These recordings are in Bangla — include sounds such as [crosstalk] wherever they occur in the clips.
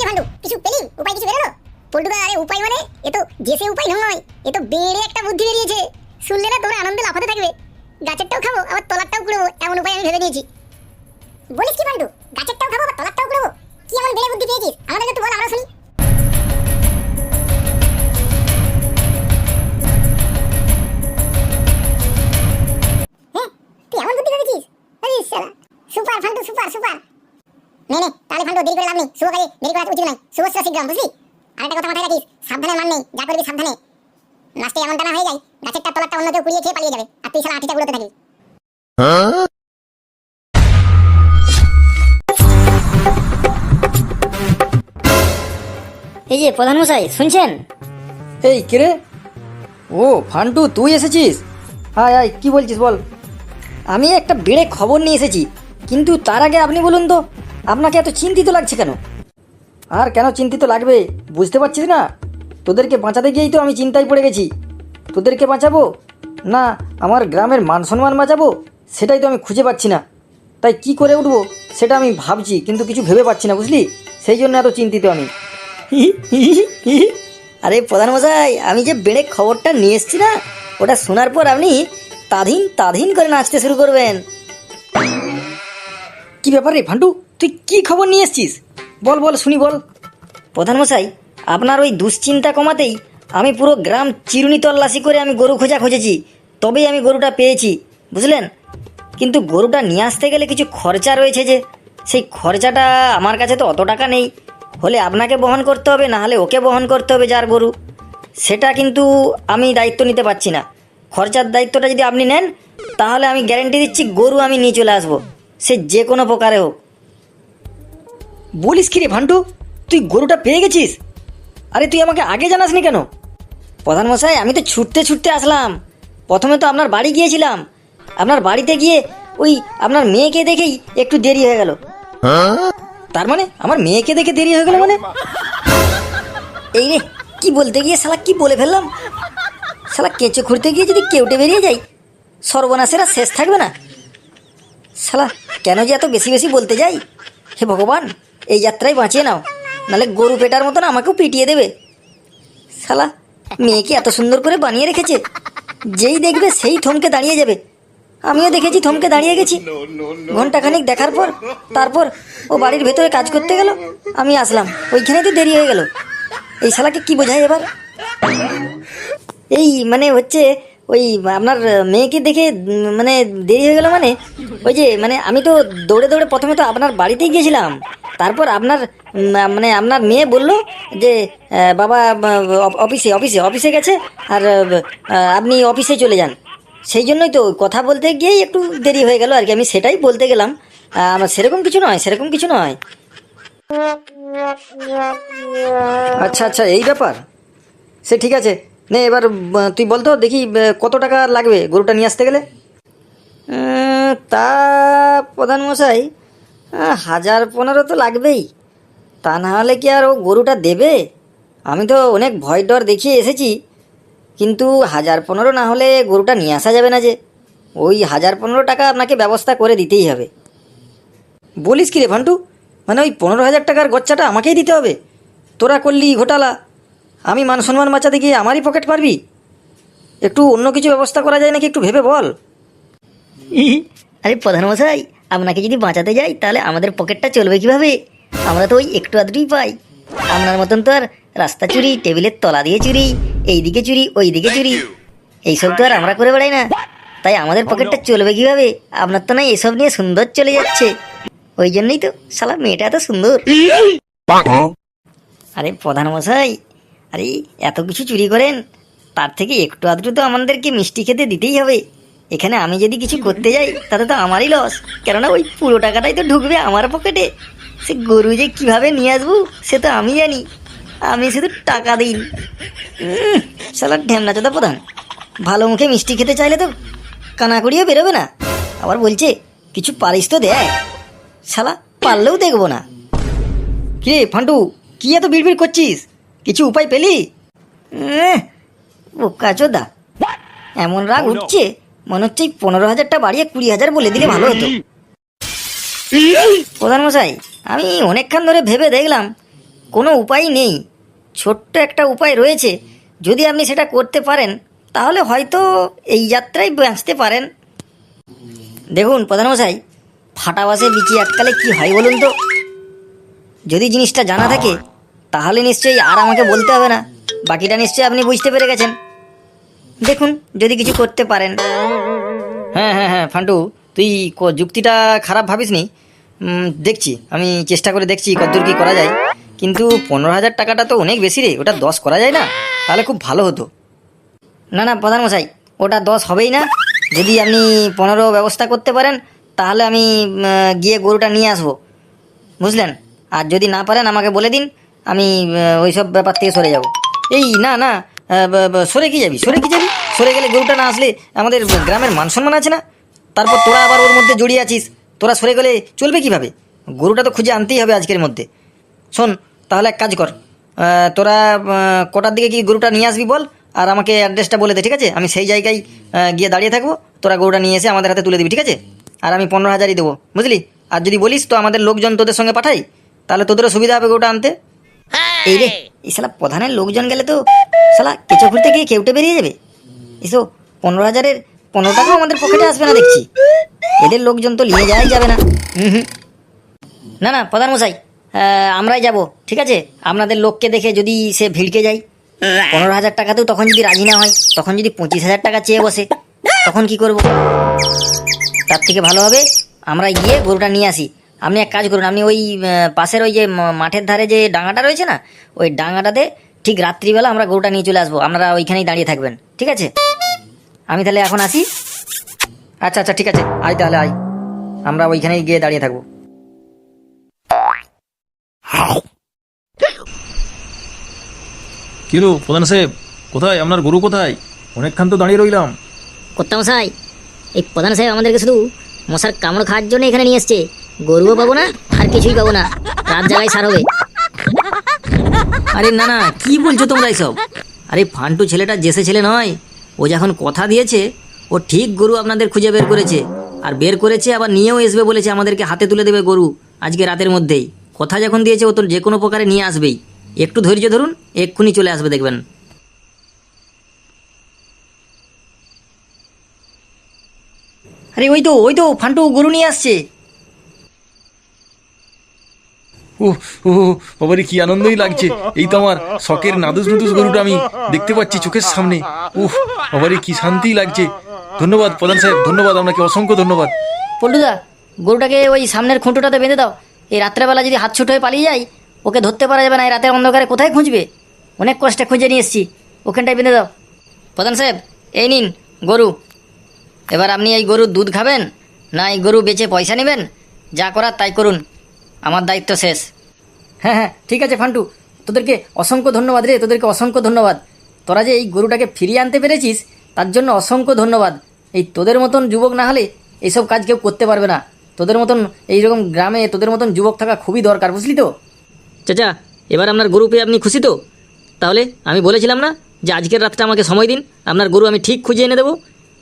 কি ভান্ডু কিছু পেলি? উপায় কিছু বেরোলো? পল্টুদা, আরে উপায় মানে? এ তো জেসে উপায় নয়, এ তো বেড়ে একটা বুদ্ধি বেরিয়েছে। শুনলে না তোমরা আনন্দে লাফাতে থাকবে। গাছেরটাও খাব, আবার তলারটাও কুড়বো, এমন উপায় আমি ভেবে নিয়েছি। বলিস কি ভান্ডু গাছেরটাও খাব, আবার তলারটাও কুড়বো? কি এমন বেড়ে বুদ্ধি পেয়েছিস? আমাদের তো বল আমরা শুনি। আর তুই শালা আঠিটা গুলোতে থাকবি এই যে প্রধান মশাই শুনছেন? এই কিরে ও ফান্টু তুই এসেছিস? আয় আয় কি বলছিস বল? আমি একটা বেড়ে খবর নিয়ে এসেছি কিন্তু তার আগে আপনি বলুন তো আপনাকে এত চিন্তিত লাগছে কেন? আর কেন চিন্তিত লাগবে বুঝতে পারছিস না? তোদেরকে বাঁচাতে গিয়েই তো আমি চিন্তায় পড়ে গেছি। তোদেরকে বাঁচাবো না, আমার গ্রামের মান সম্মান বাঁচাবো? সেটাই তো আমি খুঁজে পাচ্ছি না। তাই কি করে উঠবো, সেটা আমি ভাবছি, কিন্তু কিছু ভেবে পাচ্ছি না, বুঝলি? সেই জন্য এত চিন্তিত আমি। [laughs] আরে প্রধানমশাই, আমি যে বেড়ে খবরটা নিয়ে এসেছি না, ওটা শোনার পর আপনি তাধীন তাধীন করে নাচতে শুরু করবেন। কি ব্যাপার রে ভান্টু তুই কি খবর নিয়ে এসেছিস? বল বল, শুনি, বল। প্রধানমশাই, আপনার ওই দুশ্চিন্তা কমাতেই আমি পুরো গ্রাম চিরুনি তল্লাশি করে আমি গরু খোঁজা খুঁজেছি, তবেই আমি গরুটা পেয়েছি, বুঝলেন? কিন্তু গরুটা নিয়ে আসতে গেলে কিছু খরচা রয়েছে যে, সেই খরচাটা আমার কাছে তো অত টাকা নেই। হলে আপনাকে বহন করতে হবে, না হলে ওকে বহন করতে হবে যার গরু। সেটা কিন্তু আমি দায়িত্ব নিতে পারছি না। খরচার দায়িত্বটা যদি আপনি নেন, তাহলে আমি গ্যারেন্টি দিচ্ছি গরু আমি নিয়ে চলে আসব। সে যে কোনো প্রকারে হোক। বলিস কি রে ভান্টু, তুই গরুটা পেয়ে গেছিস? আরে তুই আমাকে আগে জানাসনি কেন? প্রধান মশাই আমি তো ছুটতে ছুটতে আসলাম। প্রথমে তো আপনার বাড়ি গিয়েছিলাম। আপনার বাড়িতে গিয়ে ওই আপনার মেয়েকে দেখেই একটু দেরি হয়ে গেল। তার মানে আমার মেয়েকে দেখে দেরি হয়ে গেল মানে? এই রে, কি বলতে গিয়ে শালা কি বলে ফেললাম? শালা কেঁচো খুঁড়তে গিয়ে যদি কেউটে বেরিয়ে যাই, সর্বনাশের শেষ থাকবে না। শালা, কেন যে এত বেশি বেশি বলতে যাই? হে ভগবান, এই যাত্রায় বাঁচিয়ে নাও। নাহলে গরু পেটার মতন আমাকেও পিটিয়ে দেবে। শালা মেয়েকে এত সুন্দর করে বানিয়ে রেখেছে যেই দেখবে সেই থমকে দাঁড়িয়ে যাবে। আমিও দেখেছি থমকে দাঁড়িয়ে গেছি। ঘন্টাখানিক দেখার পর তারপর ও বাড়ির ভেতরে কাজ করতে গেল আমি আসলাম। ওইখানে তো দেরি হয়ে গেল। এই শালাকে কি বোঝায় এবার? এই মানে হচ্ছে ওই আপনার মেয়েকে দেখে মানে দেরি হয়ে গেল মানে? ওই যে মানে আমি তো দৌড়ে দৌড়ে প্রথমে তো আপনার বাড়িতেই গিয়েছিলাম। তারপর আপনার মানে আপনার মেয়ে বলল যে বাবা অফিসে অফিসে অফিসে গেছে আর আপনি অফিসে চলে যান। সেই জন্যই তো কথা বলতে গিয়েই একটু দেরি হয়ে গেল আর কি, আমি সেটাই বলতে গেলাম। আমার সেরকম কিছু নয়, সেরকম কিছু নয়। আচ্ছা আচ্ছা এই ব্যাপার। সে ঠিক আছে। নে, এবার তুই বলতো দেখি কত টাকা লাগবে গরুটা নিয়ে আসতে গেলে? তা প্রধান মশাই হাজার পনেরো তো লাগবেই। তা না হলে কি আর ও গরুটা দেবে? আমি তো অনেক ভয় ডর দেখিয়ে এসেছি। কিন্তু হাজার পনেরো না হলে গরুটা নিয়ে আসা যাবে না যে। ওই হাজার পনেরো টাকা আপনাকে ব্যবস্থা করে দিতেই হবে। বলিস কি রে ভান্টু? মানে ওই পনেরো হাজার টাকার গচ্চাটা আমাকেই দিতে হবে। তোরা করলি ঘোটালা। আমি মান সম্মান বাঁচাতে গিয়ে আমারই পকেট পারবি? একটু অন্য কিছু ব্যবস্থা করা যায় নাকি একটু ভেবে বল। আরে প্রধান মশাই আপনাকে যদি বাঁচাতে যাই তাহলে আমাদের পকেটটা চলবে কীভাবে? আমরা তো ওই একটু আধটুই পাই। আপনার মতন তো আর রাস্তা চুরি টেবিলের তলা দিয়ে চুরি এইদিকে চুরি ওইদিকে চুরি। এইসব তো আর আমরা করে বেড়াই না। তাই আমাদের পকেটটা চলবে কীভাবে? আপনার তো না এসব নিয়ে সুন্দর চলে যাচ্ছে। ওই জন্যই তো শালা মেয়েটা এত সুন্দর। আরে প্রধান মশাই আরে এত কিছু চুরি করেন? তার থেকে একটু আধটু তো আমাদেরকে মিষ্টি খেতে দিতেই হবে। এখানে আমি যদি কিছু করতে যাই তাতে তো আমারই লস কেননা ওই পুরো টাকাটাই তো ঢুকবে আমার পকেটে সে গরু যে কীভাবে নিয়ে আসব সে তো আমি জানি। আমি শুধু টাকা দিই। সালার ঢ্যামনা চোদা প্রধান। ভালো মুখে মিষ্টি খেতে চাইলে তো কানা করিয়ে বেরোবে না। আবার বলছে কিছু পারিস তো দেয় শালা পারলেও দেখব না। কি ফান্টু কি এত বিড়বিড় করছিস? কিছু উপায় পেলি? বোকা চোদা। এমন রাগ উঠছে মনে হচ্ছে এই পনেরো হাজারটা বাড়িয়ে কুড়ি হাজার বলে দিলে ভালো হতো। প্রধান মশাই আমি অনেকক্ষণ ধরে ভেবে দেখলাম কোনো উপায় নেই। ছোট্ট একটা উপায় রয়েছে যদি আপনি সেটা করতে পারেন তাহলে হয়তো এই যাত্রায় বাঁচতে পারেন। দেখুন প্রধানমশাই ফাটা বাসে বিচি আটকালে কি হয় বলুন তো? যদি জিনিসটা জানা থাকে তাহলে নিশ্চয়ই আর আমাকে বলতে হবে না। বাকিটা নিশ্চয়ই আপনি বুঝতে পেরে গেছেন। দেখুন যদি কিছু করতে পারেন। হ্যাঁ হ্যাঁ হ্যাঁ ফান্টু তুই যুক্তিটা খারাপ ভাবিসনি উম, দেখছি আমি চেষ্টা করে দেখছি কতদূর কি করা যায়। কিন্তু পনেরো হাজার টাকাটা তো অনেক বেশি রে ওটা দশ করা যায় না? তাহলে খুব ভালো হতো। না না প্রধানমশাই ওটা দশ হবেই না। যদি আপনি পনেরো ব্যবস্থা করতে পারেন তাহলে আমি গিয়ে গরুটা নিয়ে আসব। বুঝলেন? আর যদি না পারেন আমাকে বলে দিন। আমি ওইসব ব্যাপার থেকে সরে যাব। এই, না না সরে কি যাবি? সরে কি যাবি? সরে গেলে গরুটা না আসলে আমাদের গ্রামের মান সম্মান আছে না? তারপর তোরা আবার ওর মধ্যে জড়িয়ে আছিস। তোরা সরে গেলে চলবে কীভাবে? গরুটা তো খুঁজে আনতেই হবে আজকের মধ্যে। শোন, তাহলে এক কাজ কর। তোরা কটার দিকে কি গরুটা নিয়ে আসবি বল? আর আমাকে অ্যাড্রেসটা বলে দে, ঠিক আছে? আমি সেই জায়গায় গিয়ে দাঁড়িয়ে থাকব। তোরা গরুটা নিয়ে এসে আমাদের হাতে তুলে দিবি, ঠিক আছে? আর আমি পনেরো হাজারই দেবো, বুঝলি? আর যদি বলিস তো আমাদের লোকজন তোদের সঙ্গে পাঠাই, তাহলে তোদেরও সুবিধা হবে গরুটা আনতে। এই রে এই শালা প্রধানের লোকজন গেলে তো শালা কেঁচো খুঁড়তে গিয়ে কেউটে বেরিয়ে যাবে? এসো পনেরো হাজারের পনেরো টাকাও আমাদের পকেটে আসবে না দেখছি। এদের লোকজন তো নিয়ে যাওয়াই যাবে না। হুম হুম। না না প্রধান মশাই আমরাই যাব ঠিক আছে? আপনাদের লোককে দেখে যদি সে ভিড়কে যায় পনেরো হাজার টাকাতেও তখন যদি রাজি না হয় তখন যদি পঁচিশ হাজার টাকা চেয়ে বসে তখন কি করব? তার থেকে ভালো হবে আমরা গিয়ে গরুটা নিয়ে আসি। আপনি এক কাজ করুন আপনি ওই পাশের ওই যে ম- মাঠের ধারে যে ডাঙাটা রয়েছে না ওই ডাঙাটাতে ঠিক রাত্রিবেলা আমরা গরুটা নিয়ে চলে আসব আপনারা ওইখানেই দাঁড়িয়ে থাকবেন ঠিক আছে? আমি তাহলে এখন আসি। আচ্ছা আচ্ছা ঠিক আছে আয় তাহলে আয়। আমরা ওইখানেই গিয়ে দাঁড়িয়ে থাকব। কিরু প্রধান সাহেব কোথায়? আপনার গরু কোথায়? অনেকক্ষণ তো দাঁড়িয়ে রইলাম। মশাই এই প্রধান সাহেব আমাদেরকে শুধু মশার কামড় খাওয়ার জন্য এখানে নিয়ে এসছে। গরুও পাবো না? আর কিছুই পাবো না। রাত জায়গায় সার হবে। আরে না না, কি বলছো তোমরা এসব? আরে ফান্টু ছেলেটা জেসে ছেলে নয়। ও যখন কথা দিয়েছে, ও ঠিক গরু আপনাদের খুঁজে বের করেছে। আর বের করেছে, আবার নিয়েও আসবে বলেছে, আমাদেরকে হাতে তুলে দেবে গরু আজকে রাতের মধ্যেই। কথা যখন দিয়েছে, ও তো যে কোনো প্রকারে নিয়ে আসবেই। একটু ধৈর্য ধরুন, এক্ষুনি চলে আসবে দেখবেন। আরে ওই তো ওই তো, ফান্টু গরু নিয়ে আসছে। ও ও বাবারে, কি আনন্দই লাগছে। এই তো আমার শখের নাদুস নুদুস গরুটা আমি দেখতে পাচ্ছি চোখের সামনে। উফ বাবারে, কি শান্তি লাগছে। ধন্যবাদ, প্রধান সাহেব, ধন্যবাদ, আপনাকে অসংখ্য ধন্যবাদ। পল্টুদা, গরুটাকে ওই সামনের খুঁটোটাতে বেঁধে দাও। এই রাত্রেবেলা যদি হাত ছোট হয়ে পালিয়ে যায়, ওকে ধরতে পারা যাবে না। এই রাতের অন্ধকারে কোথায় খুঁজবে? অনেক কষ্টে খুঁজে নিয়ে এসেছি। ওখানটায় বেঁধে দাও। প্রধান সাহেব, এই নিন গরু। এবার আপনি এই গরুর দুধ খাবেন, না এই গরু বেচে পয়সা নেবেন? যা করার তাই করুন। আমার দায়িত্ব শেষ। হ্যাঁ হ্যাঁ ঠিক আছে ফান্টু। তোদেরকে অসংখ্য ধন্যবাদ রে তোদেরকে অসংখ্য ধন্যবাদ। তোরা যে এই গরুটাকে ফিরিয়ে আনতে পেরেছিস তার জন্য অসংখ্য ধন্যবাদ। এই তোদের মতন যুবক না হলে এইসব কাজ কেউ করতে পারবে না। তোদের মতন এইরকম গ্রামে তোদের মতন যুবক থাকা খুবই দরকার বুঝলি তো? চাচা এবার আপনার গরু পেয়ে আপনি খুশি তো? তাহলে আমি বলেছিলাম না যে আজকের রাতটা আমাকে সময় দিন আপনার গরু আমি ঠিক খুঁজে এনে দেবো।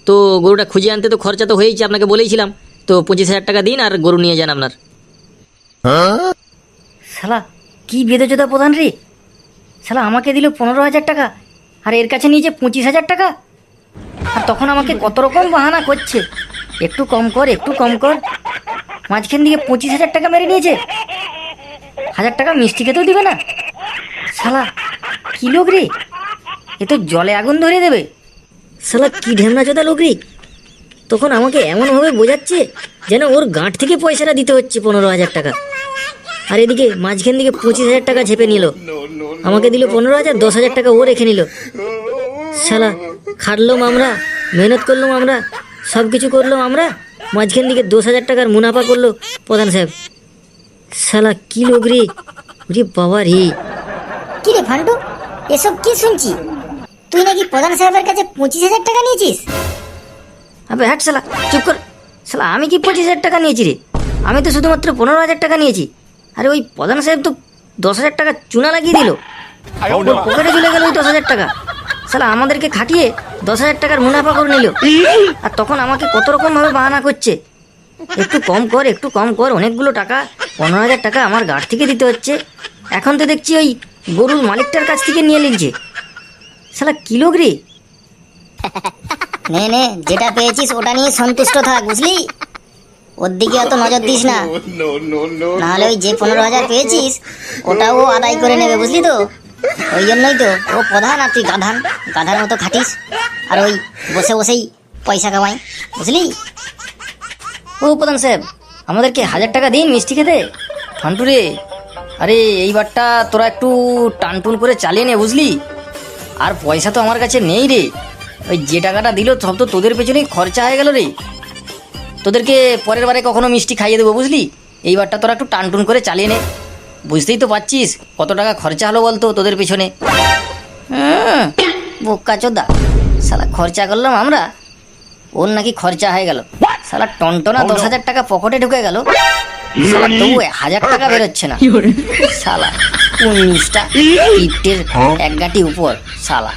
তো গরুটা খুঁজে আনতে তো খরচা তো হয়েইছে আপনাকে বলেইছিলাম। তো পঁচিশ হাজার টাকা দিন আর গরু নিয়ে যান আপনার। শালা, কি বেদচোদা প্রধান রে? শালা, আমাকে দিল পনেরো হাজার টাকা, আর এর কাছে নিয়েছে পঁচিশ হাজার টাকা। আর তখন আমাকে কত রকম বাহানা করছে। একটু কম কর, একটু কম কর। মাঝখান দিকে পঁচিশ হাজার টাকা মেরে নিয়েছে। হাজার টাকা মিষ্টি খেতেও দিবে না। শালা, কি লোক রে? এ তো জলে আগুন ধরে দেবে। শালা, কি ঢেমনা চোদা লোক রে? তখন আমাকে এমনভাবে বোঝাচ্ছে যেন ওর গাঁট থেকে পয়সাটা দিতে হচ্ছে পনেরো হাজার টাকা। আর এদিকে মাঝখান দিকে পঁচিশ হাজার টাকা ঝেপে নিল। আমাকে দিল পনেরো হাজার দশ হাজার টাকা ও রেখে নিল। শালা খাটলাম আমরা মেহনত করলাম আমরা সব কিছু করলাম আমরা মাঝখান দিকে দশ হাজার টাকার মুনাফা করল প্রধান সাহেব। শালা কি লোক রে? রে বাবা রে। কি রে ফান্টু এসব কি শুনছি? তুই নাকি প্রধান সাহেবের কাছে পঁচিশ হাজার টাকা নিয়েছিস? আবে হ্যাট শালা চুপ কর। শালা আমি কি পঁচিশ হাজার টাকা নিয়েছি রে? আমি তো শুধুমাত্র পনেরো হাজার টাকা নিয়েছি। আরে ওই প্রধান সাহেব তো দশ হাজার টাকা চুনা লাগিয়ে দিল। ওর পকেটে চলে গেল ওই দশ হাজার টাকা। শালা আমাদেরকে খাটিয়ে দশ হাজার টাকার মুনাফা করে নিল। আর তখন আমাকে কত রকম ভাবে বাহানা করছে। একটু কম কর একটু কম কর অনেকগুলো টাকা পনেরো হাজার টাকা আমার গাড় থেকে দিতে হচ্ছে। এখন তো দেখছি ওই গরুর মালিকটার কাছ থেকে নিয়ে নিচ্ছে শালা কিলোগ্রি রে? নে নে যেটা পেয়েছিস ওটা নিয়ে সন্তুষ্ট থাক বুঝলি? ওর দিকে অত নজর দিস না। [laughs] নাহলে ওই যে পনেরো হাজার পেয়েছিস ওটাও আদায় করে নেবে বুঝলি তো? ওই জন্যই তো ও প্রধান আর তুই গাধান গাধার মতো খাটিস। আর ওই বসে বসেই পয়সা কামাই বুঝলি? ও প্রধান সাহেব আমাদেরকে হাজার টাকা দিন মিষ্টি খেতে। ফান্টু রে আরে এইবারটা তোরা একটু টানটুন করে চালিয়ে নে বুঝলি? আর পয়সা তো আমার কাছে নেই রে। ওই যে টাকাটা দিল সব তো তোদের পেছনেই খরচা হয়ে গেল রে। তোদেরকে পরের বারে কখনো মিষ্টি খাইয়ে দেবো বুঝলি? এইবারটা তোরা একটু টান টুন করে চালিয়ে নে। বুঝতেই তো পারছিস কত টাকা খরচা হলো বলতো তোদের পেছনে। হ্যাঁ, বোকা চোদা। সালা খরচা করলাম আমরা। ওর নাকি খরচা হয়ে গেল। সালা টনটনা oh দশ হাজার টাকা পকেটে ঢুকে গেল। তবু হাজার টাকা বেরোচ্ছে না। সালা উনিশটা ইটের এক গাটি উপর সালা